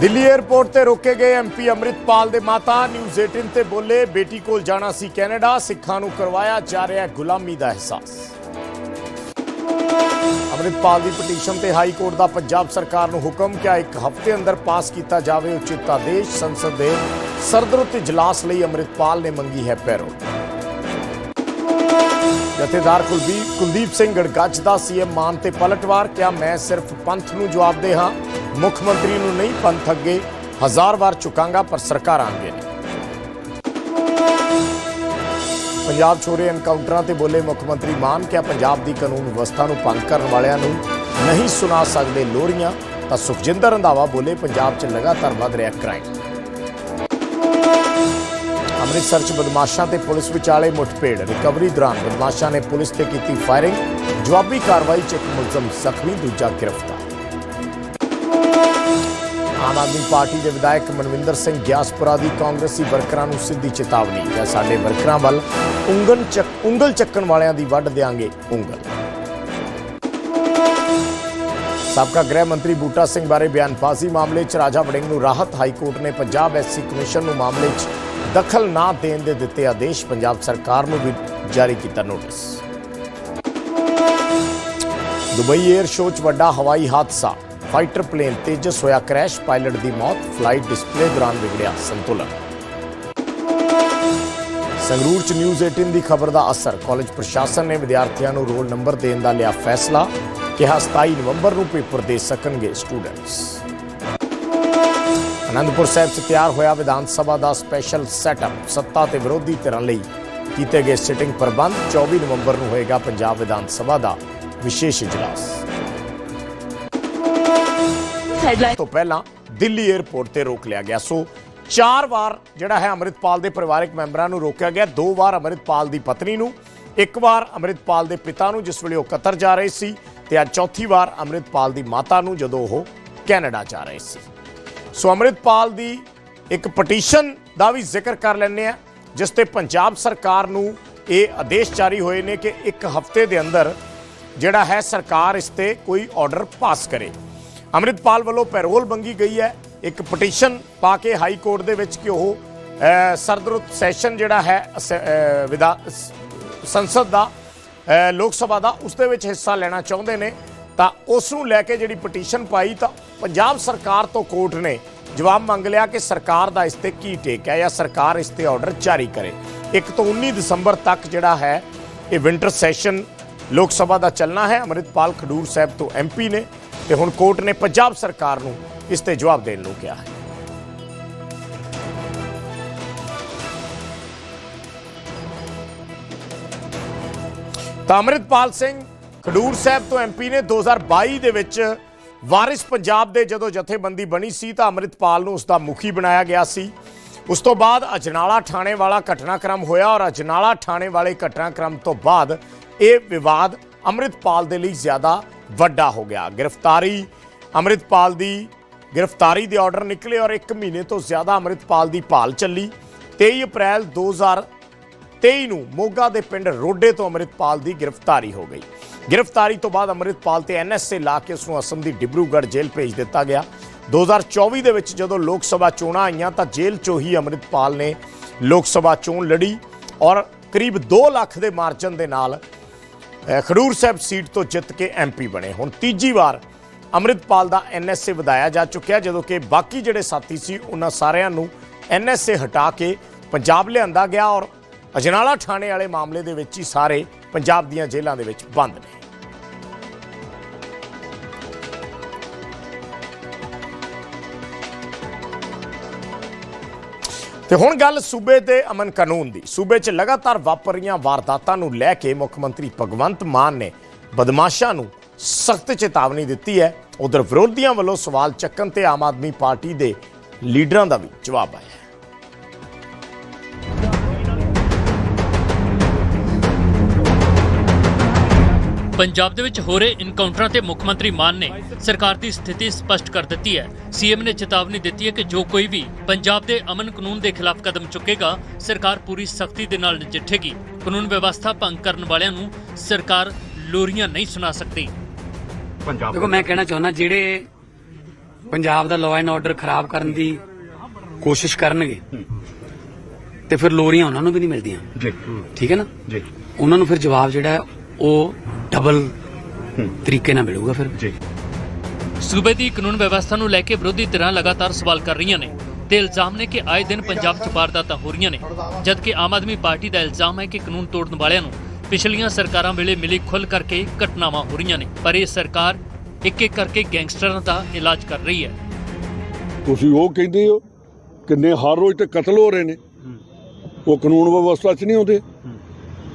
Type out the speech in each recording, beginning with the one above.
Delhi airport ਤੇ ਰੋਕੇ ਗਏ ਐਮਪੀ ਅੰਮ੍ਰਿਤਪਾਲ ਦੇ ਮਾਤਾ, ਨਿਊਜ਼ 18 ਤੇ ਬੋਲੇ, ਬੇਟੀ ਕੋਲ ਜਾਣਾ ਸੀ ਕੈਨੇਡਾ, ਸਿੱਖਾਂ ਨੂੰ ਕਰਵਾਇਆ ਜਾ ਰਿਹਾ ਗੁਲਾਮੀ ਦਾ ਅਹਿਸਾਸ। ਅੰਮ੍ਰਿਤਪਾਲ ਦੀ ਪਟੀਸ਼ਨ ਤੇ ਹਾਈ ਕੋਰਟ ਦਾ ਪੰਜਾਬ ਸਰਕਾਰ ਨੂੰ ਹੁਕਮ ਕਿ ਇੱਕ ਹਫ਼ਤੇ ਅੰਦਰ ਪਾਸ ਕੀਤਾ ਜਾਵੇ ਉਚਿਤ ਆਦੇਸ਼, ਸੰਸਦ ਦੇ ਸਰਦਰੁੱਤ ਇਜਲਾਸ ਲਈ ਅੰਮ੍ਰਿਤਪਾਲ ਨੇ ਮੰਗੀ ਹੈ ਪੈਰੋਲ। ਜਥੇਦਾਰ ਕੁਲਦੀਪ ਕੁਲਦੀਪ ਸਿੰਘ ਗੜਗੱਜ ਦਾ ਸੀਐਮ ਮਾਨ ਤੇ ਪਲਟਵਾਰ, ਕਿਹਾ, ਮੈਂ ਸਿਰਫ ਪੰਥ ਨੂੰ ਜਵਾਬਦੇ ਹਾਂ। ਮੁੱਖ ਮੰਤਰੀ ਨੂੰ ਨਹੀਂ ਪੰਥ ਅੱਗੇ ਹਜ਼ਾਰ ਵਾਰ ਝੁਕਾਂਗਾ, ਪਰ ਸਰਕਾਰਾਂ ਅੱਗੇ ਨਹੀਂ ਪੰਜਾਬ ਛੋਰੇ ਐਨਕਾਊਂਟਰਾਂ ਤੇ ਬੋਲੇ ਮੁੱਖ ਮੰਤਰੀ ਮਾਨ ਕਿਹਾ, ਪੰਜਾਬ ਦੀ ਕਾਨੂੰਨ ਵਿਵਸਥਾ ਨੂੰ ਭੰਗ ਕਰਨ ਵਾਲਿਆਂ ਨੂੰ ਨਹੀਂ ਸੁਣਾ ਸਕਦੇ ਲੋਰੀਆਂ। ਤਾਂ ਸੁਖਜਿੰਦਰ ਰੰਧਾਵਾ ਬੋਲੇ, ਪੰਜਾਬ 'ਚ ਲਗਾਤਾਰ ਵੱਧ ਰਿਹਾ ਕ੍ਰਾਈਮ। ਅੰਮ੍ਰਿਤਸਰ 'ਚ ਬਦਮਾਸ਼ਾਂ ਤੇ ਪੁਲਿਸ ਵਿਚਾਲੇ ਮੁੱਠਭੇੜ ਰਿਕਵਰੀ ਦੌਰਾਨ ਬਦਮਾਸ਼ਾਂ ਨੇ ਪੁਲਿਸ ਤੇ ਕੀਤੀ ਫਾਇਰਿੰਗ। ਜਵਾਬੀ ਕਾਰਵਾਈ 'ਚ ਇੱਕ ਮੁਲਜ਼ਮ ਜ਼ਖਮੀ, ਦੂਜਾ ਗ੍ਰਿਫਤਾਰ। ਆਮ ਆਦਮੀ ਪਾਰਟੀ ਦੇ ਵਿਧਾਇਕ ਮਨਵਿੰਦਰ ਸਿੰਘ ਗਿਆਸਪੁਰਾ ਦੀ ਕਾਂਗਰਸੀ ਵਰਕਰਾਂ ਨੂੰ ਸਿੱਧੀ ਚੇਤਾਵਨੀ ਕਿ ਸਾਡੇ ਵਰਕਰਾਂ ਵੱਲ ਉਂਗਲ ਚੱਕ ਉਂਗਲ ਚੱਕਣ ਵਾਲਿਆਂ ਦੀ ਵੱਢ ਦਿਆਂਗੇ ਉਂਗਲ। ਸਾਬਕਾ ਗ੍ਰਹਿ ਮੰਤਰੀ ਬੂਟਾ ਸਿੰਘ ਬਾਰੇ ਬਿਆਨਬਾਜ਼ੀ ਮਾਮਲੇ 'ਚ ਰਾਜਾ ਵੜਿੰਗ ਨੂੰ ਰਾਹਤ ਹਾਈ ਕੋਰਟ ਨੇ ਪੰਜਾਬ ਐਸਸੀ ਕਮਿਸ਼ਨ ਨੂੰ ਮਾਮਲੇ 'ਚ ਦਖਲ ਨਾ ਦੇਣ ਦੇ ਦਿੱਤੇ ਆਦੇਸ਼, ਪੰਜਾਬ ਸਰਕਾਰ ਨੂੰ ਵੀ ਜਾਰੀ ਕੀਤਾ ਨੋਟਿਸ। ਦੁਬਈ 에ਅਰ ਸ਼ੋਅ 'ਚ ਵੱਡਾ ਹਵਾਈ ਹਾਦਸਾ। ਫਾਈਟਰ ਪਲੇਨ ਤੇਜਸ ਹੋਇਆ ਕ੍ਰੈਸ਼ ਪਾਇਲਟ ਦੀ ਮੌਤ, ਫਲਾਈਟ ਡਿਸਪਲੇ ਦੌਰਾਨ ਵਿਗੜਿਆ ਸੰਤੁਲਨ। ਸੰਗਰੂਰ 'ਚ ਨਿਊਜ਼ 18 ਦੀ ਖਬਰ ਦਾ ਅਸਰ, ਕਾਲਜ ਪ੍ਰਸ਼ਾਸਨ ਨੇ ਵਿਦਿਆਰਥੀਆਂ ਨੂੰ ਰੋਲ ਨੰਬਰ ਦੇਣ ਦਾ ਲਿਆ ਫੈਸਲਾ, ਕਿਹਾ 27 ਨਵੰਬਰ ਨੂੰ ਪੇਪਰ ਦੇ ਸਕਣਗੇ ਸਟੂਡੈਂਟਸ। ਅਨੰਦਪੁਰ ਸਾਹਿਬ 'ਚ ਤਿਆਰ ਹੋਇਆ ਵਿਧਾਨ ਸਭਾ ਦਾ ਸਪੈਸ਼ਲ ਸੈਟਅਪ, ਸੱਤਾ ਤੇ ਵਿਰੋਧੀ ਧਿਰਾਂ ਲਈ ਕੀਤੇ ਗਏ ਸਿਟਿੰਗ ਪ੍ਰਬੰਧ 24 ਨਵੰਬਰ ਨੂੰ ਹੋਏਗਾ ਪੰਜਾਬ ਵਿਧਾਨ ਸਭਾ ਦਾ ਵਿਸ਼ੇਸ਼ ਇਜਲਾਸ। ਹੈਡਲਾਈਨ ਤੋਂ ਪਹਿਲਾਂ ਦਿੱਲੀ 에ਅਰਪੋਰਟ ਤੇ ਰੋਕ ਲਿਆ ਗਿਆ। ਸੋ ਚਾਰ ਵਾਰ ਜਿਹੜਾ ਹੈ ਅੰਮ੍ਰਿਤਪਾਲ ਦੇ ਪਰਿਵਾਰਕ ਮੈਂਬਰਾਂ ਨੂੰ ਰੋਕਿਆ ਗਿਆ। ਦੋ ਵਾਰ ਅੰਮ੍ਰਿਤਪਾਲ ਦੀ ਪਤਨੀ ਨੂੰ, ਇੱਕ ਵਾਰ ਅੰਮ੍ਰਿਤਪਾਲ ਦੇ ਪਿਤਾ ਨੂੰ, ਜਿਸ ਵੇਲੇ ਉਹ ਕਤਰ ਜਾ ਰਹੇ ਸੀ ਤੇ ਅੱਜ ਚੌਥੀ ਵਾਰ ਅੰਮ੍ਰਿਤਪਾਲ ਦੀ ਮਾਤਾ ਨੂੰ ਜਦੋਂ ਉਹ ਕੈਨੇਡਾ ਜਾ ਰਹੇ ਸੀ। ਸੋ ਅੰਮ੍ਰਿਤਪਾਲ ਦੀ ਇੱਕ ਪਟੀਸ਼ਨ ਦਾ ਵੀ ਜ਼ਿਕਰ ਕਰ ਲੈਂਦੇ ਆ ਜਿਸ ਤੇ ਪੰਜਾਬ ਸਰਕਾਰ ਨੂੰ ਇਹ ਆਦੇਸ਼ ਜਾਰੀ ਹੋਏ ਨੇ ਕਿ ਇੱਕ ਹਫ਼ਤੇ ਦੇ ਅੰਦਰ ਜਿਹੜਾ ਹੈ ਸਰਕਾਰ ਇਸ ਤੇ ਕੋਈ ਆਰਡਰ ਪਾਸ ਕਰੇ। ਅੰਮ੍ਰਿਤਪਾਲ ਵੱਲੋਂ ਪੈਰੋਲ ਮੰਗੀ ਗਈ ਹੈ। ਇੱਕ ਪਟੀਸ਼ਨ ਪਾ ਕੇ ਹਾਈ ਕੋਰਟ ਦੇ ਵਿੱਚ ਕਿ ਉਹ ਸਰਦਰੁੱਤ ਸੈਸ਼ਨ ਜਿਹੜਾ ਹੈ, ਅਸ- ਵਿਧਾ ਸੰਸਦ ਦਾ ਲੋਕ ਸਭਾ ਦਾ, ਉਸ ਦੇ ਵਿੱਚ ਹਿੱਸਾ ਲੈਣਾ ਚਾਹੁੰਦੇ ਨੇ। ਤਾਂ ਉਸ ਨੂੰ ਲੈ ਕੇ ਜਿਹੜੀ ਪਟੀਸ਼ਨ ਪਾਈ, ਤਾਂ ਪੰਜਾਬ ਸਰਕਾਰ ਤੋਂ ਕੋਰਟ ਨੇ ਜਵਾਬ ਮੰਗ ਲਿਆ ਕਿ ਸਰਕਾਰ ਦਾ ਇਸ ਤੇ ਕੀ ਟੇਕ ਹੈ ਜਾਂ ਸਰਕਾਰ ਇਸ ਤੇ ਆਰਡਰ ਜਾਰੀ ਕਰੇ। ਇੱਕ ਤੋਂ 19 ਦਸੰਬਰ ਤੱਕ ਜਿਹੜਾ ਹੈ, ਇਹ ਵਿੰਟਰ ਸੈਸ਼ਨ ਲੋਕ ਸਭਾ ਦਾ ਚੱਲਣਾ ਹੈ। ਅੰਮ੍ਰਿਤਪਾਲ ਖਡੂਰ ਸਾਹਿਬ ਤੋਂ ਐਮਪੀ ਨੇ। ਤੇ ਹੁਣ ਕੋਰਟ ਨੇ ਪੰਜਾਬ ਸਰਕਾਰ ਨੂੰ ਇਸ ਤੇ ਜਵਾਬ ਦੇਣ ਨੂੰ ਕਿਹਾ ਹੈ। ਤਾਂ ਅੰਮ੍ਰਿਤਪਾਲ ਸਿੰਘ ਖਡੂਰ ਸਾਹਿਬ ਤੋਂ ਐਮਪੀ ਨੇ 2022 ਦੇ ਵਿੱਚ ਵਾਰਿਸ ਪੰਜਾਬ ਦੇ ਜਦੋਂ ਜਥੇਬੰਦੀ ਬਣੀ ਸੀ ਤਾਂ ਅੰਮ੍ਰਿਤਪਾਲ ਨੂੰ ਉਸ ਦਾ ਮੁਖੀ ਬਣਾਇਆ ਗਿਆ ਸੀ। ਉਸ ਤੋਂ ਬਾਅਦ ਅਜਨਾਲਾ ਥਾਣੇ ਵਾਲਾ ਘਟਨਾਕ੍ਰਮ ਹੋਇਆ ਔਰ ਅਜਨਾਲਾ ਥਾਣੇ ਵਾਲੇ ਘਟਨਾਕ੍ਰਮ ਤੋਂ ਬਾਅਦ ਇਹ ਵਿਵਾਦ ਅੰਮ੍ਰਿਤਪਾਲ ਦੇ ਲਈ ਜ਼ਿਆਦਾ ਵੱਡਾ ਹੋ ਗਿਆ। ਗ੍ਰਿਫਤਾਰੀ ਅੰਮ੍ਰਿਤਪਾਲ ਦੀ, ਗ੍ਰਿਫਤਾਰੀ ਦੇ ਆਰਡਰ ਨਿਕਲੇ ਔਰ 1 ਮਹੀਨੇ ਤੋਂ ਜ਼ਿਆਦਾ ਅੰਮ੍ਰਿਤਪਾਲ ਦੀ ਭਾਲ ਚੱਲੀ। 23 ਅਪ੍ਰੈਲ 2000 23 ਨੂੰ ਮੋਗਾ ਦੇ ਪਿੰਡ ਰੋਡੇ ਤੋਂ ਅੰਮ੍ਰਿਤਪਾਲ ਦੀ ਗ੍ਰਿਫਤਾਰੀ ਹੋ ਗਈ। ਗ੍ਰਿਫਤਾਰੀ ਤੋਂ ਬਾਅਦ ਅੰਮ੍ਰਿਤਪਾਲ ਤੇ ਐਨਐਸਏ ਲਾ ਕੇ ਉਸ ਨੂੰ ਅਸਮ ਦੀ ਡਿਬਰੂਗੜ੍ਹ ਜੇਲ੍ਹ ਭੇਜ ਦਿੱਤਾ ਗਿਆ। 2024 ਦੇ ਵਿੱਚ ਜਦੋਂ ਲੋਕ ਸਭਾ ਚੋਣਾਂ ਆਈਆਂ ਤਾਂ ਜੇਲ੍ਹ ਚੋਂ ਹੀ ਅੰਮ੍ਰਿਤਪਾਲ ਨੇ ਲੋਕ ਸਭਾ ਚੋਣ ਲੜੀ ਔਰ ਕਰੀਬ 2 ਲੱਖ ਦੇ ਮਾਰਜਨ ਦੇ ਨਾਲ ਖਡੂਰ ਸਾਹਿਬ ਸੀਟ ਤੋਂ ਜਿੱਤ ਕੇ ਐਮਪੀ ਬਣੇ ਹੁਣ ਤੀਜੀ ਵਾਰ ਅੰਮ੍ਰਿਤਪਾਲ ਦਾ ਐਨਐਸਏ ਵਧਾਇਆ ਜਾ ਚੁੱਕਿਆ ਜਦੋਂ ਕਿ ਬਾਕੀ ਜਿਹੜੇ ਸਾਥੀ ਸੀ ਉਹਨਾਂ ਸਾਰਿਆਂ ਨੂੰ ਐਨਐਸਏ ਹਟਾ ਕੇ ਪੰਜਾਬ ਲਿਆਂਦਾ ਗਿਆ ਔਰ ਅਜਨਾਲਾ ਥਾਣੇ ਵਾਲੇ ਮਾਮਲੇ ਦੇ ਵਿੱਚ ਹੀ ਸਾਰੇ ਪੰਜਾਬ ਦੀਆਂ ਜੇਲ੍ਹਾਂ ਦੇ ਵਿੱਚ ਬੰਦ ਨੇ। ਤੇ ਹੁਣ ਗੱਲ ਸੂਬੇ ਦੇ ਅਮਨ ਕਾਨੂੰਨ ਦੀ। ਸੂਬੇ 'ਚ ਲਗਾਤਾਰ ਵਾਪਰ ਰਹੀਆਂ ਵਾਰਦਾਤਾਂ ਨੂੰ ਲੈ ਕੇ ਮੁੱਖ ਮੰਤਰੀ ਭਗਵੰਤ ਮਾਨ ਨੇ ਬਦਮਾਸ਼ਾਂ ਨੂੰ ਸਖਤ ਚੇਤਾਵਨੀ ਦਿੱਤੀ ਹੈ। ਉਧਰ ਵਿਰੋਧੀਆਂ ਵੱਲੋਂ ਸਵਾਲ ਚੱਕਣ ਤੇ ਆਮ ਆਦਮੀ ਪਾਰਟੀ ਦੇ ਲੀਡਰਾਂ ਦਾ ਵੀ ਜਵਾਬ ਆਇਆ ਪੰਜਾਬ ਦੇ ਵਿੱਚ ਹੋ ਰਹੇ ਇਨਕਾਊਂਟਰਾਂ ਤੇ ਮੁੱਖ ਮੰਤਰੀ ਮਾਨ ਨੇ ਸਰਕਾਰ ਦੀ ਸਥਿਤੀ ਸਪਸ਼ਟ ਕਰ ਦਿੱਤੀ ਹੈ। ਸੀਐਮ ਨੇ ਚੇਤਾਵਨੀ ਦਿੱਤੀ ਹੈ ਕਿ ਜੋ ਕੋਈ ਵੀ ਪੰਜਾਬ ਦੇ ਅਮਨ ਕਾਨੂੰਨ ਦੇ ਖਿਲਾਫ ਕਦਮ ਚੁੱਕੇਗਾ ਸਰਕਾਰ ਪੂਰੀ ਸਖਤੀ ਦੇ ਨਾਲ ਨਜਿੱਠੇਗੀ। ਕਾਨੂੰਨ ਵਿਵਸਥਾ ਭੰਗ ਕਰਨ ਵਾਲਿਆਂ ਨੂੰ ਸਰਕਾਰ ਲੋਰੀਆਂ ਨਹੀਂ ਸੁਣਾ ਸਕਦੀ। ਪੰਜਾਬ ਦੇਖੋ ਮੈਂ ਕਹਿਣਾ ਚਾਹੁੰਦਾ ਜਿਹੜੇ ਪੰਜਾਬ ਦਾ ਲਾਅ ਐਂਡ ਆਰਡਰ ਖਰਾਬ ਕਰਨ ਦੀ ਕੋਸ਼ਿਸ਼ ਕਰਨਗੇ ਤੇ ਫਿਰ ਲੋਰੀਆਂ ਉਹਨਾਂ ਨੂੰ ਵੀ ਨਹੀਂ ਮਿਲਦੀਆਂ। ਜੀ। ਠੀਕ ਹੈ ਨਾ? ਜੀ। ਉਹਨਾਂ ਨੂੰ ਫਿਰ ਜਵਾਬ ਜਿਹੜਾ ਹੈ ਉਹ ਡਬਲ ਤਰੀਕੇ ਨਾਲ ਮਿਲੂਗਾ ਫਿਰ। ਜੀ। ਸੂਬੇ ਦੀ ਕਾਨੂੰਨ ਵਿਵਸਥਾ ਨੂੰ ਲੈ ਕੇ ਵਿਰੋਧੀ ਧਿਰਾਂ ਲਗਾਤਾਰ ਸਵਾਲ ਕਰ ਰਹੀਆਂ ਨੇ ਤੇ ਇਲਜ਼ਾਮ ਨੇ ਕਿ ਆਏ ਦਿਨ ਪੰਜਾਬ 'ਚ ਵਾਰਦਾਤਾਂ ਹੋ ਰਹੀਆਂ ਨੇ ਜਦਕਿ ਆਮ ਆਦਮੀ ਪਾਰਟੀ ਦਾ ਇਲਜ਼ਾਮ ਹੈ ਕਿ ਕਾਨੂੰਨ ਤੋੜਨ ਵਾਲਿਆਂ ਨੂੰ ਪਿਛਲੀਆਂ ਸਰਕਾਰਾਂ ਵੇਲੇ ਮਿਲੀ ਖੁੱਲ ਕਰਕੇ ਘਟਨਾਵਾਂ ਹੋ ਰਹੀਆਂ ਨੇ ਪਰ ਇਹ ਸਰਕਾਰ ਇੱਕ ਇੱਕ ਕਰਕੇ ਗੈਂਗਸਟਰਾਂ ਦਾ ਇਲਾਜ ਕਰ ਰਹੀ ਹੈ। ਤੁਸੀਂ ਉਹ ਕਹਿੰਦੇ ਹੋ ਕਿੰਨੇ ਹਰ ਰੋਜ਼ ਤੇ ਕਤਲ ਹੋ ਰਹੇ ਨੇ। ਉਹ ਕਾਨੂੰਨ ਵਿਵਸਥਾ 'ਚ ਨਹੀਂ ਆਉਂਦੇ।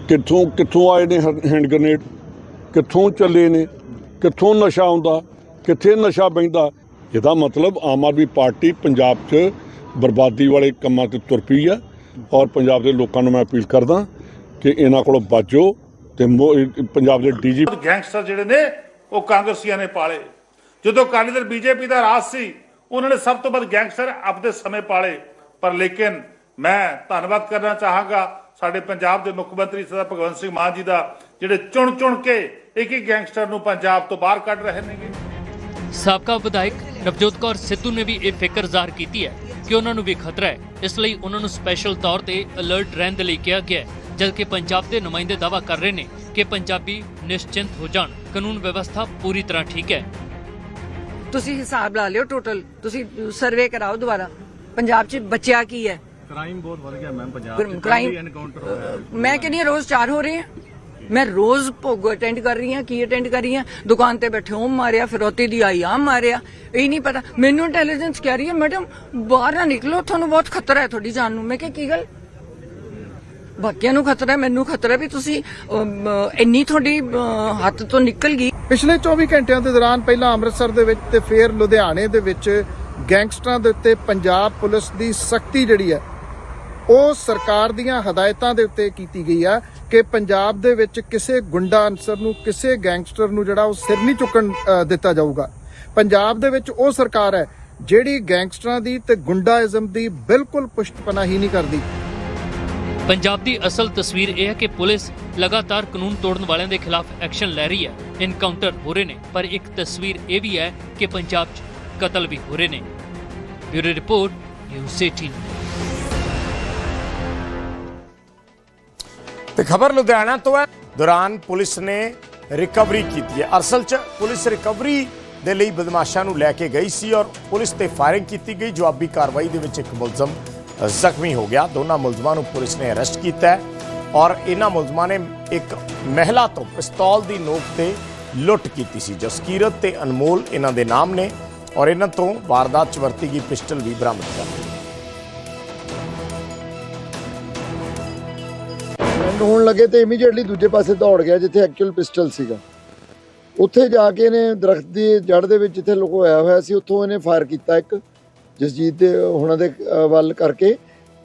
ਕਿੱਥੋਂ ਕਿੱਥੋਂ ਆਏ ਨੇ ਹ- ਹੈਂਡ ਗ੍ਰਨੇਡ? ਕਿੱਥੋਂ ਚੱਲੇ ਨੇ? ਕਿੱਥੋਂ ਨਸ਼ਾ ਆਉਂਦਾ? ਕਿੱਥੇ ਨਸ਼ਾ ਬੈਂਦਾ ਇਹਦਾ ਮਤਲਬ ਆਮ ਆਦਮੀ ਪਾਰਟੀ ਪੰਜਾਬ 'ਚ ਬਰਬਾਦੀ ਵਾਲੇ ਕੰਮਾਂ ਤੇ ਤੁਰ ਪਈ ਆ ਔਰ ਪੰਜਾਬ ਦੇ ਲੋਕਾਂ ਨੂੰ ਮੈਂ ਅਪੀਲ ਕਰਦਾ ਕਿ ਇਹਨਾਂ ਕੋਲੋਂ ਬਚੋ ਤੇ ਮੋ- ਇਹ ਪੰਜਾਬ ਦੇ ਡੀਜੀ ਗੈਂਗਸਟਰ ਜਿਹੜੇ ਨੇ, ਉਹ ਕਾਂਗਰਸੀਆਂ ਨੇ ਪਾਲੇ। ਜਦੋਂ ਅਕਾਲੀ ਦਲ ਬੀਜੇਪੀ ਦਾ ਰਾਜ ਸੀ, ਉਹਨਾਂ ਨੇ ਸਭ ਤੋਂ ਵੱਧ ਗੈਂਗਸਟਰ ਆਪਦੇ ਸਮੇਂ ਪਾਲੇ। ਪਰ ਲੇਕਿਨ ਮੈਂ ਧੰਨਵਾਦ ਕਰਨਾ ਚਾਹਾਂਗਾ ਸਾਡੇ ਪੰਜਾਬ ਦੇ ਮੁੱਖ ਮੰਤਰੀ ਸਰਦਾਰ ਭਗਵੰਤ ਸਿੰਘ ਮਾਨ ਜੀ ਦਾ ਜਿਹੜੇ ਚੁਣ ਚੁਣ ਕੇ ਇੱਕ ਇੱਕ ਗੈਂਗਸਟਰ ਨੂੰ ਪੰਜਾਬ ਤੋਂ ਬਾਹਰ ਕੱਢ ਰਹੇ ਨੇਗੇ। ਸਾਬਕਾ ਵਿਧਾਇਕ ਨਵਜੋਤ ਕੌਰ ਸਿੱਧੂ ਨੇ ਵੀ ਇਹ ਫਿਕਰ ਜ਼ਾਹਰ ਕੀਤੀ ਹੈ ਕਿ ਉਹਨਾਂ ਨੂੰ ਵੀ ਖਤਰਾ ਹੈ। ਇਸ ਲਈ ਉਹਨਾਂ ਨੂੰ ਸਪੈਸ਼ਲ ਤੌਰ ਤੇ ਅਲਰਟ ਰਹਿਣ ਦੇ ਲਈ ਕਿਹਾ ਗਿਆ ਹੈ ਜਦਕਿ ਪੰਜਾਬ ਦੇ ਨੁਮਾਇੰਦੇ ਦਾਅਵਾ ਕਰ ਰਹੇ ਨੇ ਕਿ ਪੰਜਾਬੀ ਨਿਸ਼ਚਿੰਤ ਹੋ ਜਾਣ। ਕਾਨੂੰਨ ਵਿਵਸਥਾ ਪੂਰੀ ਤਰ੍ਹਾਂ ਠੀਕ ਹੈ। ਤੁਸੀਂ ਹਿਸਾਬ ਲਾ ਲਿਓ ਟੋਟਲ ਤੁਸੀਂ ਸਰਵੇ ਕਰਾਓ ਦੁਬਾਰਾ। ਪੰਜਾਬ 'ਚ ਬਚਿਆ ਕੀ ਹੈ? ਕ੍ਰਾਈਮ ਬਹੁਤ ਵੱਧ ਗਿਆ ma'am Punjab crime- crime- encounter ਹੋ ਰਿਹਾ ਮੈਂ ਕਹਿੰਦੀ ਹਾਂ ਰੋਜ਼ ਚਾਰ ਹੋ ਰਹੇ ਆ। ਮੈਂ ਰੋਜ਼ ਭੋਗ ਅਟੈਂਡ ਕਰ ਰਹੀ ਹਾਂ ਕੀ ਅਟੈਂਡ ਕਰ ਰਹੀ ਹਾਂ। ਦੁਕਾਨ ਤੇ ਬੈਠੇ ਹੋਮ ਮਾਰਿਆ ਫਿਰੋਤੀ ਦੀ ਆਈ ਆ ਮਾਰਿਆ। ਇਹ ਨਹੀਂ ਪਤਾ। ਮੈਨੂੰ ਇੰਟੈਲੀਜੈਂਸ ਕਹਿ ਰਹੀ ਹੈ ਮੈਡਮ ਬਾਹਰ ਨਾ ਨਿਕਲੋ ਤੁਹਾਨੂੰ ਬਹੁਤ ਖਤਰਾ ਹੈ ਤੁਹਾਡੀ ਜਾਨ ਨੂੰ। ਮੈਂ ਕਿਹਾ ਕੀ ਗੱਲ? ਬਾਕੀਆਂ ਨੂੰ ਖਤਰਾ ਹੈ ਮੈਨੂੰ ਖਤਰਾ ਵੀ ਤੁਸੀਂ ਇੰਨੀ ਤੁਹਾਡੀ ਹੱਥ ਤੋਂ ਨਿਕਲ ਗਈ। ਪਿਛਲੇ 24 ਘੰਟਿਆਂ ਦੇ ਦੌਰਾਨ ਪਹਿਲਾਂ ਅੰਮ੍ਰਿਤਸਰ ਦੇ ਵਿੱਚ ਤੇ ਫਿਰ ਲੁਧਿਆਣੇ ਦੇ ਵਿੱਚ ਗੈਂਗਸਟਰਾਂ ਦੇ ਉੱਤੇ ਪੰਜਾਬ ਪੁਲਿਸ ਦੀ ਸਖਤੀ ਜਿਹੜੀ ਹੈ ਉਹ ਸਰਕਾਰ ਦੀਆਂ ਹਦਾਇਤਾਂ ਦੇ ਉੱਤੇ ਕੀਤੀ ਗਈ ਆ ਕਿ ਪੰਜਾਬ ਦੇ ਵਿੱਚ ਕਿਸੇ ਗੁੰਡਾ ਅਨਸਰ ਨੂੰ, ਕਿਸੇ ਗੈਂਗਸਟਰ ਨੂੰ ਜਿਹੜਾ ਉਹ ਸਿਰ ਨਹੀਂ ਚੁੱਕਣ ਦਿੱਤਾ ਜਾਊਗਾ। ਪੰਜਾਬ ਦੇ ਵਿੱਚ ਉਹ ਸਰਕਾਰ ਹੈ ਜਿਹੜੀ ਗੈਂਗਸਟਰਾਂ ਦੀ ਤੇ ਗੁੰਡਾਇਜ਼ਮ ਦੀ ਬਿਲਕੁਲ ਪੁਸ਼ਤਪਨਾਹੀ ਨਹੀਂ ਕਰਦੀ। ਪੰਜਾਬ ਦੀ ਅਸਲ ਤਸਵੀਰ ਇਹ ਹੈ ਕਿ ਪੁਲਿਸ ਲਗਾਤਾਰ ਕਾਨੂੰਨ ਤੋੜਨ ਵਾਲਿਆਂ ਦੇ ਖਿਲਾਫ ਐਕਸ਼ਨ ਲੈ ਰਹੀ ਹੈ। ਇਨਕਾਊਂਟਰ ਹੋ ਰਹੇ ਨੇ, ਪਰ ਇੱਕ ਤਸਵੀਰ ਇਹ ਵੀ ਹੈ ਕਿ ਪੰਜਾਬ 'ਚ ਕਤਲ ਵੀ ਹੋ ਰਹੇ ਨੇ। ਬਿਊਰੋ ਰਿਪੋਰਟ, ਨਿਊਜ਼ 18 ਤੇ ਖਬਰ ਲੁਧਿਆਣਾ ਤੋਂ ਹੈ। ਦੌਰਾਨ ਪੁਲਿਸ ਨੇ ਰਿਕਵਰੀ ਕੀਤੀ ਹੈ। ਅਸਲ 'ਚ ਪੁਲਿਸ ਰਿਕਵਰੀ ਦੇ ਲਈ ਬਦਮਾਸ਼ਾਂ ਨੂੰ ਲੈ ਕੇ ਗਈ ਸੀ ਔਰ ਪੁਲਿਸ ਤੇ ਫਾਇਰਿੰਗ ਕੀਤੀ ਗਈ। ਜਵਾਬੀ ਕਾਰਵਾਈ ਦੇ ਵਿੱਚ ਇੱਕ ਮੁਲਜ਼ਮ ਜ਼ਖਮੀ ਹੋ ਗਿਆ। ਦੋਨਾਂ ਮੁਲਜ਼ਮਾਂ ਨੂੰ ਪੁਲਿਸ ਨੇ ਅਰੈਸਟ ਕੀਤਾ ਹੈ ਔਰ ਇਹਨਾਂ ਮੁਲਜ਼ਮਾਂ ਨੇ ਇੱਕ ਮਹਿਲਾ ਤੋਂ ਪਿਸਤੌਲ ਦੀ ਨੋਕ ਤੇ ਲੁੱਟ ਕੀਤੀ ਸੀ। ਜਸਕੀਰਤ ਤੇ ਅਨਮੋਲ ਇਹਨਾਂ ਦੇ ਨਾਮ ਨੇ ਔਰ ਇਹਨਾਂ ਤੋਂ ਵਾਰਦਾਤ 'ਚ ਵਰਤੀ ਗਈ ਪਿਸਟਲ ਵੀ ਬਰਾਮਦ ਕਰ ਲਈ। ਐਂਡ ਹੋਣ ਲੱਗੇ ਤੇ ਇਮੀਡੀਏਟਲੀ ਦੂਜੇ ਪਾਸੇ ਦੌੜ ਗਿਆ ਜਿੱਥੇ ਐਕਚੁਅਲ ਪਿਸਟਲ ਸੀਗਾ। ਉੱਥੇ ਜਾ ਕੇ ਇਹਨੇ ਦਰਖਤ ਦੀ ਜੜ ਦੇ ਵਿੱਚ ਜਿੱਥੇ ਲੁਕੋਇਆ ਹੋਇਆ ਸੀ, ਉੱਥੋਂ ਇਹਨੇ ਫਾਇਰ ਕੀਤਾ ਇੱਕ ਜਸਜੀਤ ਦੇ ਹੁਣਾਂ ਦੇ ਵੱਲ ਕਰਕੇ।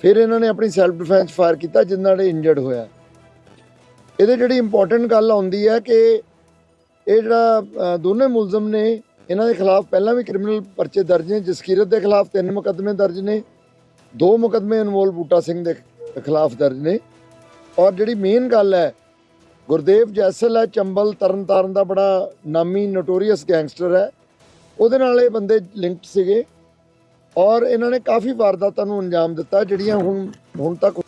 ਫਿਰ ਇਹਨਾਂ ਨੇ ਆਪਣੀ ਸੈਲਫ ਡਿਫੈਂਸ ਫਾਇਰ ਕੀਤਾ ਜਿਸ ਨਾਲ ਇਹ ਇੰਜਰਡ ਹੋਇਆ। ਇਹਦੇ ਜਿਹੜੀ ਇੰਪੋਰਟੈਂਟ ਗੱਲ ਆਉਂਦੀ ਹੈ ਕਿ ਇਹ ਜਿਹੜਾ ਦੋਨੇ ਮੁਲਜ਼ਮ ਨੇ ਇਹਨਾਂ ਦੇ ਖਿਲਾਫ ਪਹਿਲਾਂ ਵੀ ਕ੍ਰਿਮੀਨਲ ਪਰਚੇ ਦਰਜ ਨੇ, ਜਸਕੀਰਤ ਦੇ ਖਿਲਾਫ ਤਿੰਨ ਮੁਕੱਦਮੇ ਦਰਜ ਨੇ, ਦੋ ਮੁਕੱਦਮੇ ਅਨਮੋਲ ਬੂਟਾ ਸਿੰਘ ਦੇ ਖਿਲਾਫ ਦਰਜ ਨੇ। ਔਰ ਜਿਹੜੀ ਮੇਨ ਗੱਲ ਹੈ, ਗੁਰਦੇਵ ਜੈਸਲ ਹੈ, ਚੰਬਲ ਤਰਨਤਾਰਨ ਦਾ ਬੜਾ ਨਾਮੀ ਨੋਟੋਰੀਅਸ ਗੈਂਗਸਟਰ ਹੈ। ਉਹਦੇ ਨਾਲ ਇਹ ਬੰਦੇ ਲਿੰਕਡ ਸੀਗੇ। ਔਰ ਇਹਨਾਂ ਨੇ ਕਾਫੀ ਵਾਰਦਾਤਾਂ ਨੂੰ ਅੰਜਾਮ ਦਿੱਤਾ, ਜਿਹੜੀਆਂ ਹੁਣ ਹੁਣ ਤੱਕ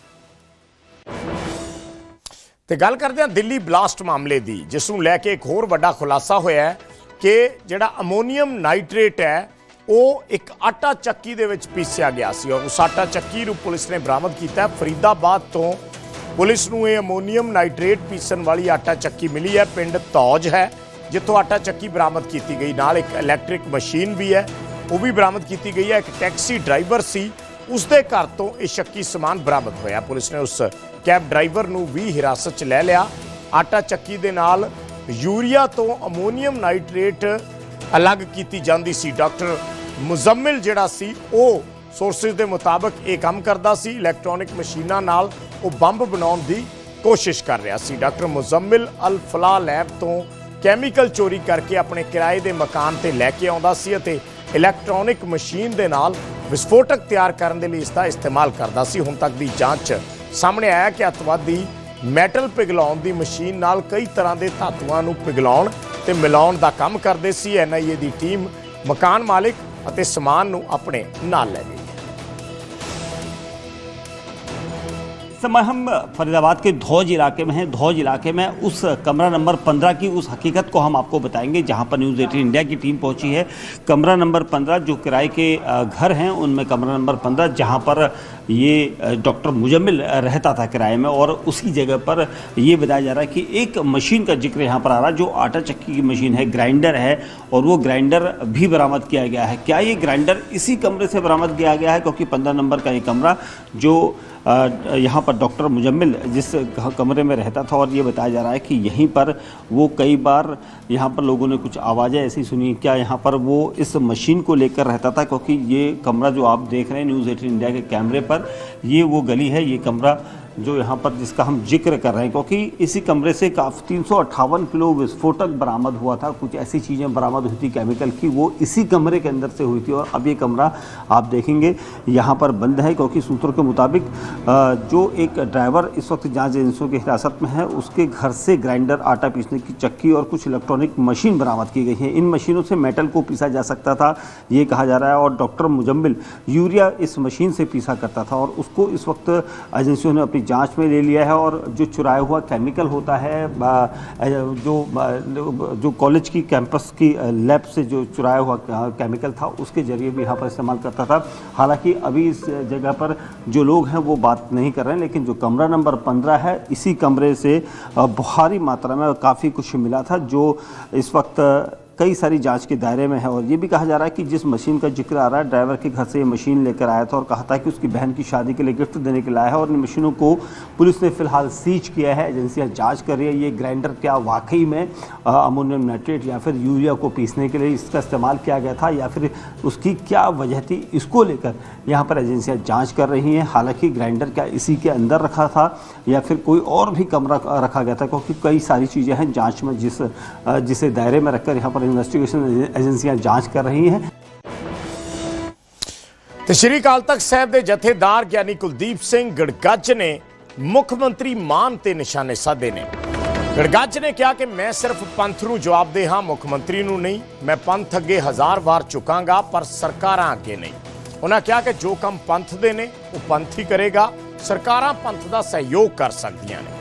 ਤੇ ਗੱਲ ਕਰਦੇ ਹਾਂ ਦਿੱਲੀ ਬਲਾਸਟ ਮਾਮਲੇ ਦੀ, ਜਿਸ ਨੂੰ ਲੈ ਕੇ ਇੱਕ ਹੋਰ ਵੱਡਾ ਖੁਲਾਸਾ ਹੋਇਆ ਹੈ ਕਿ ਜਿਹੜਾ ਅਮੋਨੀਅਮ ਨਾਈਟ੍ਰੇਟ ਹੈ, ਉਹ ਇੱਕ ਆਟਾ ਚੱਕੀ ਦੇ ਵਿੱਚ ਪੀਸਿਆ ਗਿਆ ਸੀ। ਔਰ ਉਸ ਆਟਾ ਚੱਕੀ ਨੂੰ ਪੁਲਿਸ ਨੇ ਬਰਾਮਦ ਕੀਤਾ। ਫਰੀਦਾਬਾਦ ਤੋਂ ਪੁਲਿਸ ਨੂੰ ਇਹ ਅਮੋਨੀਅਮ ਨਾਈਟ੍ਰੇਟ ਪੀਸਣ ਵਾਲੀ ਆਟਾ ਚੱਕੀ ਮਿਲੀ ਹੈ। ਪਿੰਡ ਤੌਜ ਹੈ, ਜਿੱਥੋਂ ਆਟਾ ਚੱਕੀ ਬਰਾਮਦ ਕੀਤੀ ਗਈ। ਨਾਲ ਇੱਕ ਇਲੈਕਟ੍ਰਿਕ ਮਸ਼ੀਨ ਵੀ ਹੈ, ਉਹ ਵੀ ਬਰਾਮਦ ਕੀਤੀ ਗਈ ਹੈ। ਇੱਕ ਟੈਕਸੀ ਡਰਾਈਵਰ ਸੀ ਉਸ ਦੇ ਘਰ ਤੋਂ ਇਹ ਸ਼ੱਕੀ ਸਮਾਨ ਬਰਾਮਦ ਹੋਇਆ। ਪੁਲਿਸ ਨੇ ਉਸ ਕੈਬ ਡਰਾਈਵਰ ਨੂੰ ਵੀ ਹਿਰਾਸਤ 'ਚ ਲੈ ਲਿਆ। ਆਟਾ ਚੱਕੀ ਦੇ ਨਾਲ ਯੂਰੀਆ ਤੋਂ ਅਮੋਨੀਅਮ ਨਾਈਟ੍ਰੇਟ ਅਲੱਗ ਕੀਤੀ ਜਾਂਦੀ ਸੀ। ਡਾਕਟਰ ਮੁਜ਼ੰਮਿਲ ਜਿਹੜਾ ਸੀ, ਉਹ ਸੋਰਸਿਸ ਦੇ ਮੁਤਾਬਕ ਇਹ ਕੰਮ ਕਰਦਾ ਸੀ। ਇਲੈਕਟ੍ਰੋਨਿਕ ਮਸ਼ੀਨਾਂ ਨਾਲ ਉਹ ਬੰਬ ਬਣਾਉਣ ਦੀ ਕੋਸ਼ਿਸ਼ ਕਰ ਰਿਹਾ ਸੀ। ਡਾਕਟਰ ਮੁਜ਼ੰਮਿਲ ਅਲ ਫਲਾ ਲੈਬ ਤੋਂ ਕੈਮੀਕਲ ਚੋਰੀ ਕਰਕੇ ਆਪਣੇ ਕਿਰਾਏ ਦੇ ਮਕਾਨ ਤੇ ਲੈ ਕੇ ਆਉਂਦਾ ਸੀ ਅਤੇ ਇਲੈਕਟ੍ਰੋਨਿਕ ਮਸ਼ੀਨ ਦੇ ਨਾਲ ਵਿਸਫੋਟਕ ਤਿਆਰ ਕਰਨ ਦੇ ਲਈ ਇਸ ਦਾ ਇਸਤੇਮਾਲ ਕਰਦਾ ਸੀ। ਹੁਣ ਤੱਕ ਦੀ ਜਾਂਚ ਸਾਹਮਣੇ ਆਇਆ ਕਿ ਅਤਵਾਦੀ ਮੈਟਲ ਪਿਘਲਾਉਣ ਦੀ ਮਸ਼ੀਨ ਨਾਲ ਕਈ ਤਰ੍ਹਾਂ ਦੇ ਧਾਤੂਆਂ ਨੂੰ ਪਿਘਲਾਉਣ ਤੇ ਮਿਲਾਉਣ ਦਾ ਕੰਮ ਕਰਦੇ ਸੀ। ਐਨਆਈਏ ਦੀ ਟੀਮ ਮਕਾਨ ਮਾਲਿਕ ਅਤੇ ਸਮਾਨ ਨੂੰ ਆਪਣੇ ਨਾਲ ਲੈ ਗਈ। इस समय हम फरीदाबाद के धौज इलाके में हैं, धौज इलाके में उस कमरा नंबर 15 की उस हकीकत को हम आपको बताएँगे, जहाँ पर न्यूज़ एटीन इंडिया की टीम पहुँची है। कमरा नंबर 15 जो किराए के घर हैं, उनमें कमरा नंबर 15 जहाँ पर ये डॉक्टर मुजम्मिल रहता था किराए में, और उसी जगह पर ये बताया जा रहा है कि एक मशीन का ज़िक्र यहाँ पर आ रहा है, जो आटा चक्की की मशीन है, ग्राइंडर है, और वो ग्राइंडर भी बरामद किया गया है। क्या ये ग्राइंडर इसी कमरे से बरामद किया गया है? क्योंकि पंद्रह नंबर का ये कमरा, जो यहाँ पर डॉक्टर मुजम्मिल जिस कमरे में रहता था और ये बताया जा रहा है कि यहीं पर वो कई बार यहाँ पर लोगों ने कुछ आवाज़ें ऐसी सुनी, क्या यहाँ पर वो इस मशीन को लेकर रहता था? क्योंकि ये कमरा जो आप देख रहे हैं, न्यूज़ एटीन इंडिया के कैमरे पर, ये वो गली है, ये कमरा जो यहाँ पर जिसका हम ज़िक्र कर रहे हैं, क्योंकि इसी कमरे से काफ़ी तीन किलो विस्फोटक बरामद हुआ था। कुछ ऐसी चीज़ें बरामद हुई थी केमिकल की, वो इसी कमरे के अंदर से हुई थी। और अब ये कमरा आप देखेंगे, यहाँ पर बंद है, क्योंकि सूत्रों के मुताबिक जो एक ड्राइवर इस वक्त जाँच एजेंसियों की हिरासत में है, उसके घर से ग्राइंडर आटा पीसने की चक्की और कुछ इलेक्ट्रॉनिक मशीन बरामद की गई है। इन मशीनों से मेटल को पीसा जा सकता था, ये कहा जा रहा है, और डॉक्टर मुजम्मिल यूरिया इस मशीन से पीसा करता था, और उसको इस वक्त एजेंसियों ने अपनी जाँच में ले लिया है और जो चुराया हुआ केमिकल होता है जो जो कॉलेज की कैंपस की लैब से जो चुराया हुआ केमिकल था, उसके ज़रिए भी यहाँ पर इस्तेमाल करता था। हालाँकि अभी इस जगह पर जो लोग हैं वो बात नहीं कर रहे हैं, लेकिन जो कमरा नंबर पंद्रह है, इसी कमरे से भारी मात्रा में काफ़ी कुछ मिला था, जो इस वक्त कई सारी जाँच के दायरे में है और ये भी कहा जा रहा है कि जिस मशीन का ज़िक्र आ रहा है, ड्राइवर के घर से ये मशीन लेकर आया था और कहा था कि उसकी बहन की शादी के लिए गिफ्ट देने के लिए है और इन मशीनों को पुलिस ने फ़िलहाल सीज किया है एजेंसियाँ जाँच कर रही है, ये ग्राइंडर क्या वाकई में अमोनियम नाइट्रेट या फिर यूरिया को पीसने के लिए इसका इस्तेमाल किया गया था या फिर उसकी क्या वजह थी, इसको लेकर यहाँ पर एजेंसियाँ जाँच कर रही हैं। हालाँकि ग्राइंडर क्या इसी के अंदर रखा था या फिर कोई और भी कमरा रखा गया था, क्योंकि कई सारी चीज़ें हैं जाँच में जिस जिसे दायरे में रखकर यहाँ पर ਇਨਵੈਸਟੀਗੇਸ਼ਨ ਏਜੰਸੀਆਂ ਜਾਂਚ ਕਰ ਰਹੀ ਹੈ ਤੇ ਸ਼੍ਰੀ ਕਾਲ ਤਖਤ ਸਾਹਿਬ ਦੇ ਜਥੇਦਾਰ ਗਿਆਨੀ ਕੁਲਦੀਪ ਸਿੰਘ ਗੜਗੱਜ ਨੇ ਮੁੱਖ ਮੰਤਰੀ ਮਾਨ ਤੇ ਨਿਸ਼ਾਨੇ ਸਾਧੇ ਨੇ। ਗੜਗੱਜ ਨੇ ਕਿਹਾ ਕਿ ਮੈਂ ਸਿਰਫ ਪੰਥ ਨੂੰ ਜਵਾਬ ਦੇ ਹਾਂ, ਮੁੱਖ ਮੰਤਰੀ ਨੂੰ ਨਹੀਂ। ਮੈਂ ਪੰਥ ਅੱਗੇ ਹਜ਼ਾਰ ਵਾਰ ਚੁਕਾਂਗਾ ਪਰ ਸਰਕਾਰਾਂ ਅੱਗੇ ਨਹੀਂ। ਉਹਨਾਂ ਕਿਹਾ ਕਿ ਜੋ ਕੰਮ ਪੰਥ ਦੇ ਨੇ, ਉਹ ਪੰਥ ਹੀ ਕਰੇਗਾ। ਸਰਕਾਰਾਂ ਪੰਥ ਦਾ ਸਹਿਯੋਗ ਕਰ ਸਕਦੀਆਂ ਨੇ।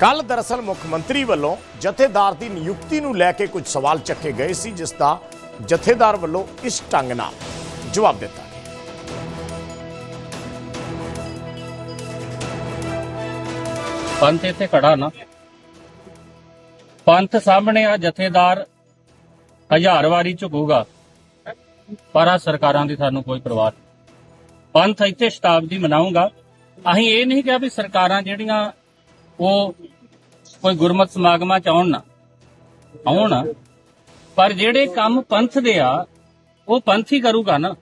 ਕੱਲ ਦਰਅਸਲ ਮੁੱਖ ਮੰਤਰੀ ਵੱਲੋਂ ਜਥੇਦਾਰ ਦੀ ਨਿਯੁਕਤੀ ਨੂੰ ਲੈ ਕੇ ਕੁਝ ਸਵਾਲ ਚੱਕੇ ਗਏ ਸੀ, ਜਿਸ ਦਾ ਜਥੇਦਾਰ ਵੱਲੋਂ ਇਸ ਢੰਗ ਨਾਲ ਜਵਾਬ ਦਿੱਤਾ ਪੰਥ ਇੱਥੇ ਖੜਾ ਨਾ। ਪੰਥ ਸਾਹਮਣੇ ਆ ਜਥੇਦਾਰ ਹਜ਼ਾਰ ਵਾਰੀ ਝੁਕੂਗਾ, ਪਰ ਆ ਸਰਕਾਰਾਂ ਦੀ ਸਾਨੂੰ ਕੋਈ ਪਰਵਾਹ ਨਹੀਂ ਪੰਥ ਇੱਥੇ ਸ਼ਤਾਬਦੀ ਮਨਾਊਗਾ। ਅਸੀਂ ਇਹ ਨਹੀਂ ਕਿਹਾ ਵੀ ਸਰਕਾਰਾਂ ਜਿਹੜੀਆਂ ਉਹ ਕੋਈ ਗੁਰਮਤ ਸਮਾਗਮਾਂ ਚ ਆਉਣ ਨਾ, ਆਉਣ ਪਰ ਜਿਹੜੇ ਕੰਮ ਪੰਥ ਦੇ ਆ, ਉਹ ਪੰਥ ਹੀ ਕਰੂਗਾ ਨਾ,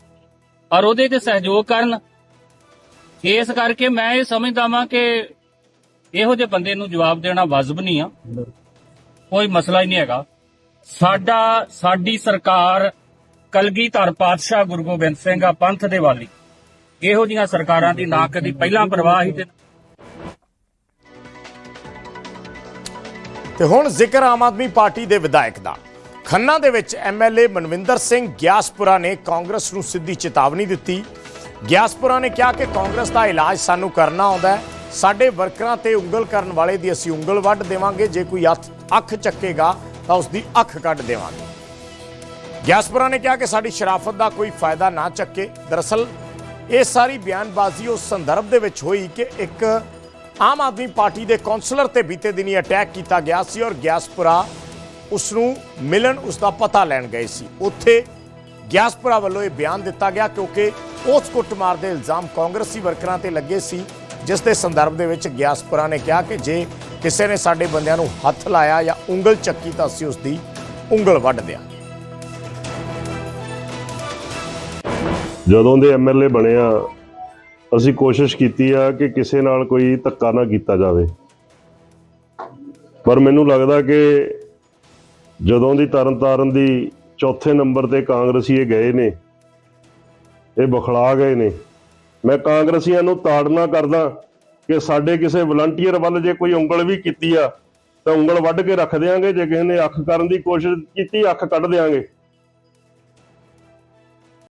ਔਰ ਉਹਦੇ ਤੇ ਸਹਿਯੋਗ ਕਰਨ। ਇਸ ਕਰਕੇ ਮੈਂ ਇਹ ਸਮਝਦਾ ਵਾਂ ਕਿ ਇਹੋ ਜਿਹੇ ਬੰਦੇ ਨੂੰ ਜਵਾਬ ਦੇਣਾ ਵਾਜਬ ਨਹੀਂ ਆ। ਕੋਈ ਮਸਲਾ ਹੀ ਨਹੀਂ ਹੈਗਾ। ਸਾਡਾ, ਸਾਡੀ ਸਰਕਾਰ ਕਲਗੀਧਰ ਪਾਤਸ਼ਾਹ ਗੁਰੂ ਗੋਬਿੰਦ ਸਿੰਘ ਆ, ਪੰਥ ਦੇ ਵਾਲੀ। ਇਹੋ ਜੀਆਂ ਸਰਕਾਰਾਂ ਦੀ ਨਾ ਕਦੀ ਪਹਿਲਾਂ ਪਰਵਾਹ ਹੀ ਤੇ ਤੇ ਹੁਣ ਜ਼ਿਕਰ ਆਮ ਆਦਮੀ ਪਾਰਟੀ ਦੇ ਵਿਧਾਇਕ ਦਾ। ਖੰਨਾ ਦੇ ਵਿੱਚ ਐਮਐਲਏ ਮਨਵਿੰਦਰ ਸਿੰਘ ਗਿਆਸਪੁਰਾ ਨੇ ਕਾਂਗਰਸ ਨੂੰ ਸਿੱਧੀ ਚੇਤਾਵਨੀ ਦਿੱਤੀ। ਗਿਆਸਪੁਰਾ ਨੇ ਕਿਹਾ ਕਿ ਕਾਂਗਰਸ ਦਾ ਇਲਾਜ ਸਾਨੂੰ ਕਰਨਾ ਆਉਂਦਾ ਹੈ। ਸਾਡੇ ਵਰਕਰਾਂ ਤੇ ਉਂਗਲ ਕਰਨ ਵਾਲੇ ਦੀ ਅਸੀਂ ਉਂਗਲ ਵੱਢ ਦੇਵਾਂਗੇ। ਜੇ ਕੋਈ ਹੱਥ ਅੱਖ ਚੱਕੇਗਾ ਤਾਂ ਉਸ ਦੀ ਅੱਖ ਕੱਢ ਦੇਵਾਂਗੇ। ਗਿਆਸਪੁਰਾ ਨੇ ਕਿਹਾ ਕਿ ਸਾਡੀ ਸ਼ਰਾਫਤ ਦਾ ਕੋਈ ਫਾਇਦਾ ਨਾ ਚੱਕੇ। ਦਰਅਸਲ, ਇਹ ਸਾਰੀ ਬਿਆਨਬਾਜ਼ੀ ਉਸ ਸੰਦਰਭ ਦੇ ਵਿੱਚ ਹੋਈ ਕਿ ਇੱਕ ਆਮ ਆਦਮੀ ਪਾਰਟੀ ਦੇ ਕੌਂਸਲਰ ਤੇ ਬੀਤੇ ਦਿਨੀ ਅਟੈਕ ਕੀਤਾ ਗਿਆ ਸੀ ਔਰ ਗਿਆਸਪੁਰਾ ਉਸ ਨੂੰ ਮਿਲਣ ਉਸ ਦਾ ਪਤਾ ਲੈਣ ਗਏ ਸੀ। ਉੱਥੇ ਗਿਆਸਪੁਰਾ ਵੱਲੋਂ ਇਹ ਬਿਆਨ ਦਿੱਤਾ ਗਿਆ ਕਿਉਂਕਿ ਉਸ ਕੁੱਟਮਾਰ ਦੇ ਇਲਜ਼ਾਮ ਕਾਂਗਰਸੀ ਵਰਕਰਾਂ ਤੇ ਲੱਗੇ ਸੀ, ਜਿਸ ਦੇ ਸੰਦਰਭ ਦੇ ਵਿੱਚ ਗਿਆਸਪੁਰਾ ਨੇ ਕਿਹਾ ਕਿ ਜੇ ਕਿਸੇ ਨੇ ਸਾਡੇ ਬੰਦਿਆਂ ਨੂੰ ਹੱਥ ਲਾਇਆ ਜਾਂ ਉਂਗਲ ਚੱਕੀ ਤਾਂ ਅਸੀਂ ਉਸ ਦੀ ਉਂਗਲ ਵੱਢ ਦਿਆਂਗੇ। ਜਦੋਂ ਦੇ ਐਮਐਲਏ ਬਣਿਆ ਅਸੀਂ ਕੋਸ਼ਿਸ਼ ਕੀਤੀ ਆ ਕਿ ਕਿਸੇ ਨਾਲ ਕੋਈ ਧੱਕਾ ਨਾ ਕੀਤਾ ਜਾਵੇ। ਪਰ ਮੈਨੂੰ ਲੱਗਦਾ ਕਿ ਜਦੋਂ ਦੀ ਤਰਨਤਾਰਨ ਦੀ ਚੌਥੇ ਨੰਬਰ ਤੇ ਕਾਂਗਰਸੀ ਇਹ ਗਏ ਨੇ, ਇਹ ਬਖਲਾ ਗਏ ਨੇ, ਮੈਂ ਕਾਂਗਰਸੀਆਂ ਨੂੰ ਤਾੜਨਾ ਕਰਦਾ ਕਿ ਸਾਡੇ ਕਿਸੇ ਵਲੰਟੀਅਰ ਵੱਲ ਜੇ ਕੋਈ ਉਂਗਲ ਵੀ ਕੀਤੀ ਆ, ਤਾਂ ਉਂਗਲ ਵੱਢ ਕੇ ਰੱਖ ਦਿਆਂਗੇ, ਜੇ ਕਿਸੇ ਨੇ ਅੱਖ ਕਰਨ ਦੀ ਕੋਸ਼ਿਸ਼ ਕੀਤੀ, ਅੱਖ ਕੱਢ ਦਿਆਂਗੇ।